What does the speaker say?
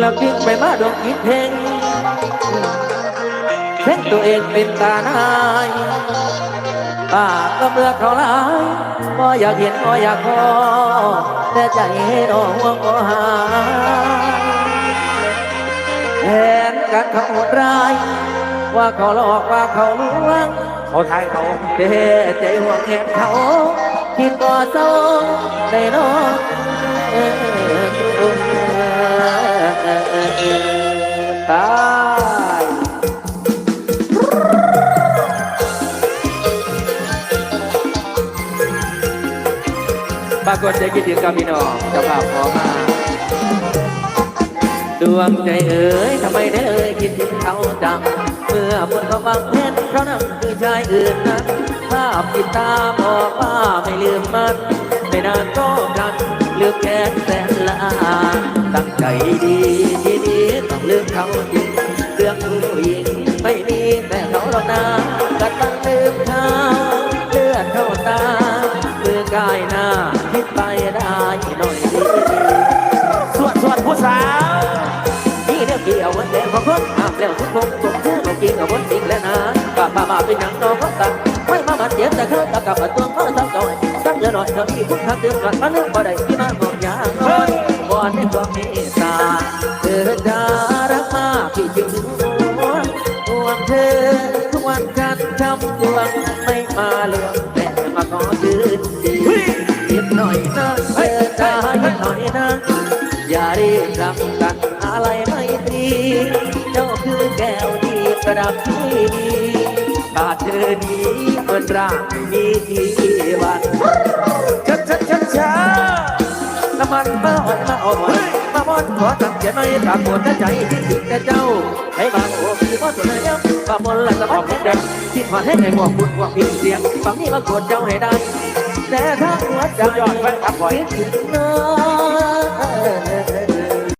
แล้วคิดไปมาดวงคิดเพลงเพ่งตัวเองเป็นตาหนายปาก็เบื่อเขาหลายก็อยากเห็นก็อยากขอแต่ใจดอกห่วงก็หายแทนกันเขาโหดร้าย ว่าเขาหลอกว่าเขาลวงเขาทายเขาแต่ใจห่วงแทนเขาคิดก่อสองได้นนเออ ปรากฏใจคิดถึงกับพี่น้องเจ้าภาพขอมา ดวงใจเอ๋ยทำไมได้เอ่ยคิดถึงเขาจัง เมื่อฝนก็บังเห็นเขานั่งคือชายอื่นนั้นภาพติดตาบอกว่าไม่ลืมมัน ไม่นานก็กันลืมแค้นแสนละตั้งใจดีที่ดีต้องลืมเขาจริงเรื่องผู้หญิงไม่มีแต่เขาหรอกนะกัดตั้งลืมเขา ยววันแดงของคนห้ามแล้วทุกคนผมชื่อเรากินกับคนจริงแล้วนะป้าป้าป้าเป็นหนังนองของกันไม่มาบัดเจ็บแต่เคยตะกับตัวเขาทั้งจอยตั้งเยอหน่อยเธอที่พุ่งทางเดือดกันมาเรื่องบ่ได้ที่มาบอกอย่างน้อยบอนในความเมตตาเธอจะรักมากที่จริงห่วงห่วงเธอทุกวันจันทร์ช้ำดวงไม่มาเลือกแต่มาขอคืนดีนิดหน่อยนะเธอจะนิดหน่อยนะอย่ารีบทำกัน ระดับที่ดีขาเธอดีเหมือนร่างมีทีวันชัดชัดชัดช้าน้ำมันมาอ่อนมาอ่อนมาบอนขอตั้งใจไม่ปรากฏใจที่ถึงแต่เจ้าให้บางโอ้พี่พ่อตัวไหนย้ำบางมนละสะพัดแข็งแรงที่ถอดให้ในหัวคุณหัวพินเสียงบางนี้มากดเจ้าให้ได้แต่ถ้าหัวใจยอดแฟนคลับบ่อยถึงน้อ